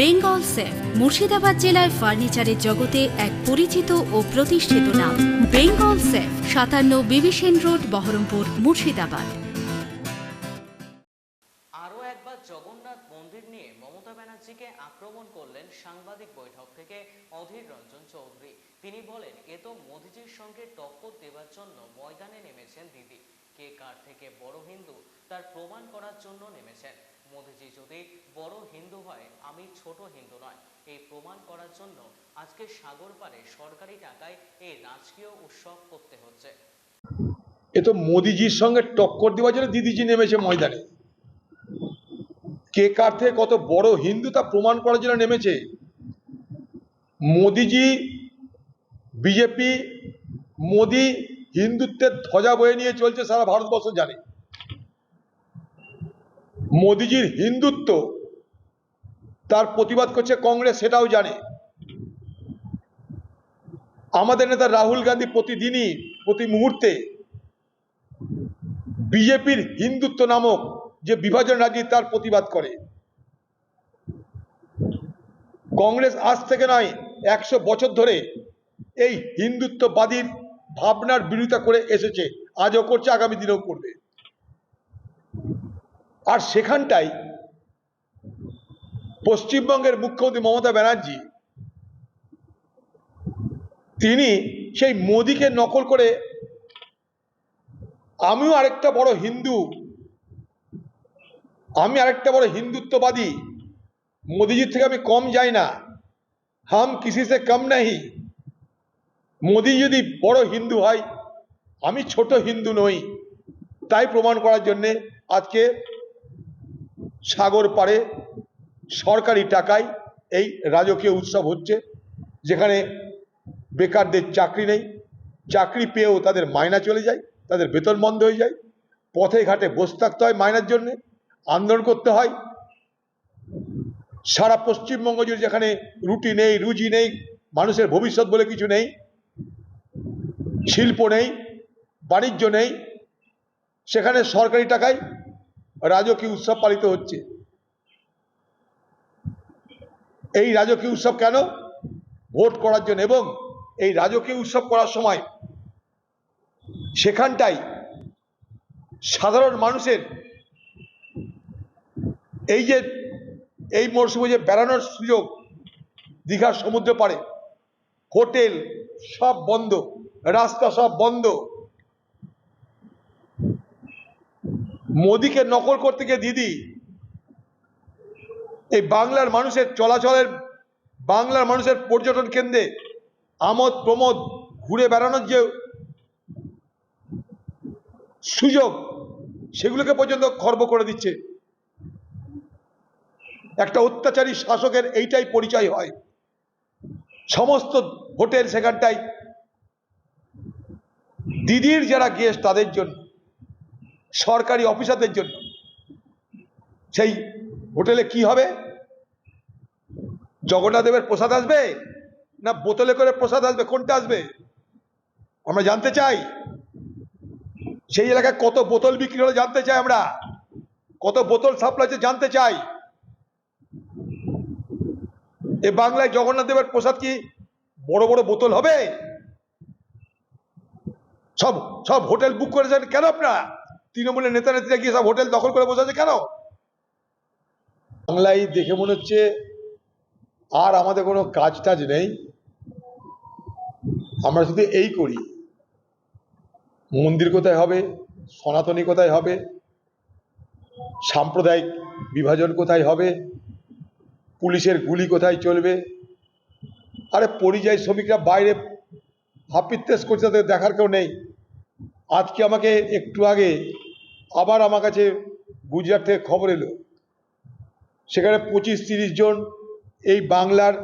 Bengal safe, Murshidabad জেলায় ফার্নিচারের জগতে এক পরিচিত ও প্রতিষ্ঠিত নাম। বেঙ্গল সেফ, সাতান্ন বিবিসেন রোড, বহরমপুর, মুর্শিদাবাদ। আরও একবার জগন্নাথ মন্দির নিয়ে মমতা ব্যানার্জিকে আক্রমণ করলেন সাংবাদিক বৈঠক থেকে অধীর রঞ্জন চৌধুরী। তিনি বলেন, এ তো মোদিজির সঙ্গে টক্কর দেওয়ার জন্য ময়দানে নেমেছেন দিদি। কে কার থেকে বড় হিন্দু, তার প্রমাণ করার জন্য নেমেছেন। মোদিজি যদি বড় হিন্দু হয়, আমি ছোট হিন্দু নয়। এই প্রমাণ করার জন্য আজকে সাগর পারে সরকারি টাকায় এই রাজকীয় উৎসব করতে হচ্ছে। এ তো মোদিজির সঙ্গে টক্কর দেওয়ার জন্য দিদিজি নেমেছে ময়দানে। কে কার থেকে কত বড় হিন্দু তা প্রমাণ করার জন্য নেমেছে? মোদিজি, বিজেপি, মোদি হিন্দুত্বের ধ্বজা বয়ে নিয়ে চলছে সারা ভারতবর্ষ জানে। মোদিজির হিন্দুত্ব, তার প্রতিবাদ করছে কংগ্রেস সেটাও জানে। আমাদের নেতা রাহুল গান্ধী প্রতিদিনই, প্রতি মুহূর্তে বিজেপির হিন্দুত্ব নামক যে বিভাজন রাজনীতি তার প্রতিবাদ করে। কংগ্রেস আজ থেকে নয়, একশো বছর ধরে এই হিন্দুত্ববাদীর ভাবনার বিরোধিতা করে এসেছে। আজও করছে, আগামী দিনেও করবে। আর সেখানটাই পশ্চিমবঙ্গের মুখ্যমন্ত্রী মমতা ব্যানার্জি তিনি সেই মোদিকে নকল করে আমিও আরেকটা বড় হিন্দু, আমি আরেকটা বড় হিন্দুত্ববাদী, মোদিজির থেকে আমি কম যাই না। হাম কিসি সে কম নাহি। মোদি যদি বড় হিন্দু হয়, আমি ছোট হিন্দু নই, তাই প্রমাণ করার জন্যে আজকে সাগর পাড়ে সরকারি টাকায় এই রাজকীয় উৎসব হচ্ছে, যেখানে বেকারদের চাকরি নেই, চাকরি পেয়েও তাদের মায়না চলে যায়, তাদের বেতন বন্ধ হয়ে যায়, পথে ঘাটে বসে থাকতে হয় মায়নার জন্য, আন্দোলন করতে হয়। সারা পশ্চিমবঙ্গ জুড়ে যেখানে রুটি নেই, রুজি নেই, মানুষের ভবিষ্যৎ বলে কিছু নেই, শিল্প নেই, বাণিজ্য নেই, সেখানে সরকারি টাকায় রাজকীয় উৎসব পালিত হচ্ছে। এই রাজকীয় উৎসব কেন? ভোট করার জন্য এবং এই রাজকীয় উৎসব করার সময় সেখানটাই সাধারণ মানুষের এই যে, এই মরশুমে যে বেড়ানোর সুযোগ দীঘার সমুদ্র পাড়ে, হোটেল সব বন্ধ, রাস্তা সব বন্ধ মোদিকে নকল করতে গিয়ে দিদি, এই বাংলার মানুষের চলাচলের, বাংলার মানুষের পর্যটন কেন্দ্রে আমোদ প্রমোদ ঘুরে বেড়ানোর যে সুযোগ, সেগুলোকে পর্যন্ত খর্ব করে দিচ্ছে। একটা অত্যাচারী শাসকের এইটাই পরিচয় হয়। সমস্ত হোটেল সেখানটাই দিদির যারা গেস্ট তাদের জন্য। সরকারি অফিসারদের জন্য। সেই হোটেলে কি হবে? জগন্নাথ দেবের প্রসাদ আসবে না বোতলে করে প্রসাদ আসবে? কোনটা আসবে? আমরা জানতে চাই। সেই এলাকায় কত বোতল বিক্রি হলো জানতে চাই আমরা। কত বোতল সাপ্লাই হচ্ছে জানতে চাই। এ বাংলায় জগন্নাথ দেবের প্রসাদ কি বড় বড় বোতল হবে? সব সব হোটেল বুক করেছেন কেন আপনারা? তৃণমূলের নেতা নেত্রীরা গিয়ে সব হোটেল দখল করে বসে আছে কেন? বাংলায় দেখে মনে হচ্ছে আর আমাদের কোনো কাজ টাজ নেই। আমরা শুধু এই করি। মন্দির কোথায় হবে? সনাতনী কোথায় হবে? সাম্প্রদায়িক বিভাজন কোথায় হবে? পুলিশের গুলি কোথায় চলবে? আরে পরিযায়ী শ্রমিকরা বাইরে হাপিত্তেস করছে, তাদের দেখার কেউ নেই। আজকে আমাকে একটু আগে আবার আমার কাছে গুজরাট থেকে খবর এলো। সেখানে পঁচিশ তিরিশ জন এই বাংলার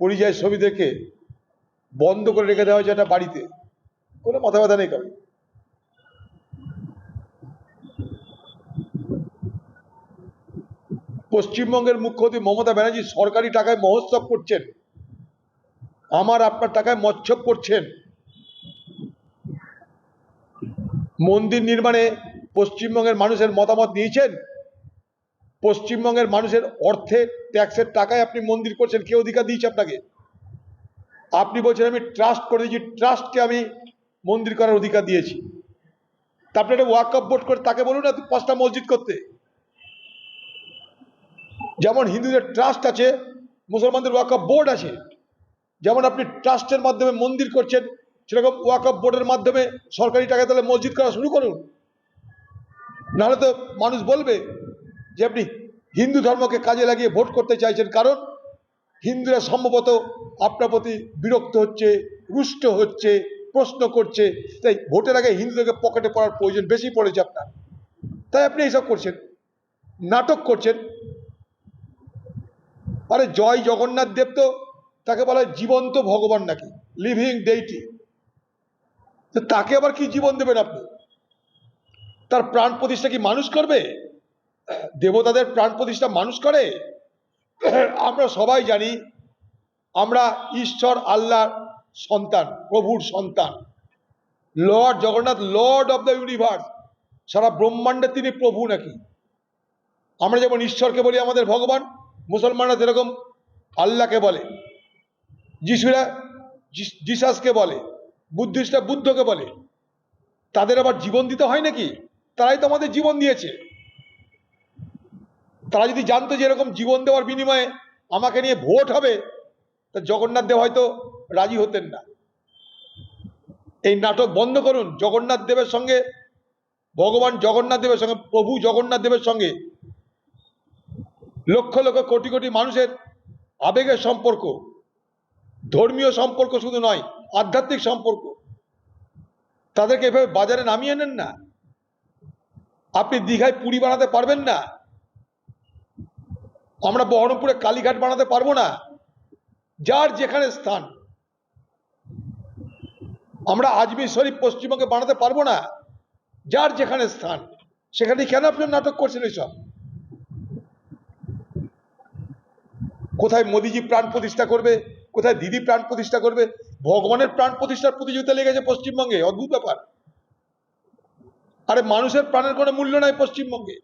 পরিযায়ী শ্রমিকদেরকে বন্ধ করে রেখে দেওয়া হয়েছে একটা বাড়িতে। কোনো মাথা ব্যথা নেই কারণ পশ্চিমবঙ্গের মুখ্যমন্ত্রী মমতা ব্যানার্জি সরকারি টাকায় মহোৎসব করছেন। আমার আপনার টাকায় মৎসব করছেন। মন্দির নির্মাণে পশ্চিমবঙ্গের মানুষের মতামত নিয়েছেন? পশ্চিমবঙ্গের মানুষের অর্থে, ট্যাক্সের টাকায় আপনি মন্দির করছেন, কে অধিকার দিয়েছে আপনাকে? আপনি বলছেন, আমি ট্রাস্ট করে দিয়েছি, ট্রাস্টকে আমি মন্দির করার অধিকার দিয়েছি। তারপরে একটা ওয়াক আপ বোর্ড করে তাকে বলুন না, পাঁচটা মসজিদ করতে। যেমন হিন্দুদের ট্রাস্ট আছে, মুসলমানদের ওয়াক আপ বোর্ড আছে। যেমন আপনি ট্রাস্টের মাধ্যমে মন্দির করছেন, সেরকম ওয়াক আপ বোর্ডের মাধ্যমে সরকারি টাকায় তাহলে মসজিদ করা শুরু করুন। নাহলে তো মানুষ বলবে যে আপনি হিন্দু ধর্মকে কাজে লাগিয়ে ভোট করতে চাইছেন। কারণ হিন্দুরা সম্ভবত আপনার প্রতি বিরক্ত হচ্ছে, রুষ্ট হচ্ছে, প্রশ্ন করছে। তাই ভোটের আগে হিন্দুদেরকে পকেটে পড়ার প্রয়োজন বেশি পড়েছে আপনার। তাই আপনি এইসব করছেন, নাটক করছেন। আরে জয় জগন্নাথ দেব তো তাকে বলা হয় জীবন্ত ভগবান নাকি লিভিং ডেইটি তাকে আবার কি জীবন দেবেন আপনি? তার প্রাণ প্রতিষ্ঠা কি মানুষ করবে? দেবতাদের প্রাণ প্রতিষ্ঠা মানুষ করে? আমরা সবাই জানি আমরা ঈশ্বর আল্লাহর সন্তান, প্রভুর সন্তান। Lord Jagannath lord of the universe সারা ব্রহ্মাণ্ডে তিনি প্রভু নাকি? আমরা যেমন ঈশ্বরকে বলি আমাদের ভগবান, মুসলমানরা যেরকম আল্লাহকে বলে। যিশুরা জিসাসকে বলে, বুদ্ধিস্টরা বুদ্ধকে বলে। তাদের আবার জীবন দিতে হয় নাকি? তারাই তো আমাদের জীবন দিয়েছে। তারা যদি জানতো যে এরকম জীবন দেওয়ার বিনিময়ে আমাকে নিয়ে ভোট হবে, তা জগন্নাথ দেব হয়তো রাজি হতেন না। এই নাটক বন্ধ করুন, জগন্নাথ দেবের সঙ্গে, ভগবান জগন্নাথ দেবের সঙ্গে, প্রভু জগন্নাথ দেবের সঙ্গে লক্ষ লক্ষ কোটি কোটি মানুষের আবেগের সম্পর্ক, ধর্মীয় সম্পর্ক শুধু নয়, আধ্যাত্মিক সম্পর্ক। তাদেরকে এভাবে বাজারে নামিয়ে নেন না। আপনি দীঘায় পুরী বানাতে পারবেন না। আমরা বহরমপুরে কালীঘাট বানাতে পারব না। যার যেখানে স্থান। আমরা আজমির শরীফ পশ্চিমবঙ্গে বানাতে পারব না। যার যেখানে স্থান। সেখানে কেন আপনি নাটক করছেন এইসব কোথায় মোদিজি প্রাণ প্রতিষ্ঠা করবে? কোথায় দিদি প্রাণ প্রতিষ্ঠা করবে? ভগবানের প্রাণ প্রতিষ্ঠার প্রতিযোগিতা লেগেছে পশ্চিমবঙ্গে। অদ্ভুত ব্যাপার। আরে মানুষের প্রাণের কোনো মূল্য নাই পশ্চিমবঙ্গে।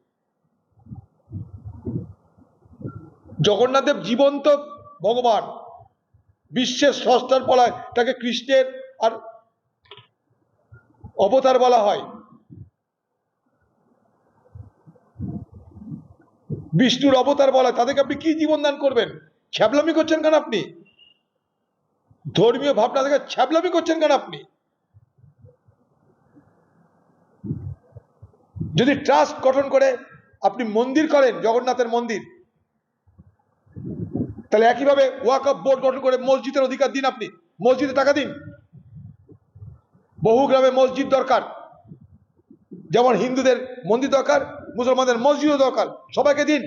জগন্নাথ দেব জীবন্ত ভগবান। বিশ্বের ষষ্ঠার বলায় তাকে কৃষ্ণের আর অবতার বলা হয়। বিষ্ণুর অবতার বলা তাদেরকে আপনি কি জীবন দান করবেন? ছ্যাবলামি করছেন কেন আপনি? ধর্মীয় ভাবনা থেকে ছ্যাবলামি করছেন কেন আপনি? যদি ট্রাস্ট গঠন করে, আপনি মন্দির করেন, জগন্নাথের মন্দির, তাহলে একইভাবে ওয়াক অফ বোর্ড গঠন করে মসজিদের অধিকার দিন আপনি। মসজিদে টাকা দিন। বহু গ্রামে মসজিদ দরকার। যেমন হিন্দুদের মন্দির দরকার, মুসলমানদের মসজিদও দরকার। সবাইকে দিন।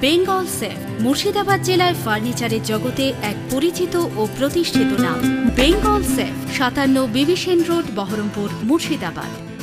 বেঙ্গল সেফ মুর্শিদাবাদ জেলায় ফার্নিচারের জগতে এক পরিচিত ও প্রতিষ্ঠিত নাম। বেঙ্গল সেফ সাতান্ন বিবিসেন রোড, বহরমপুর, মুর্শিদাবাদ।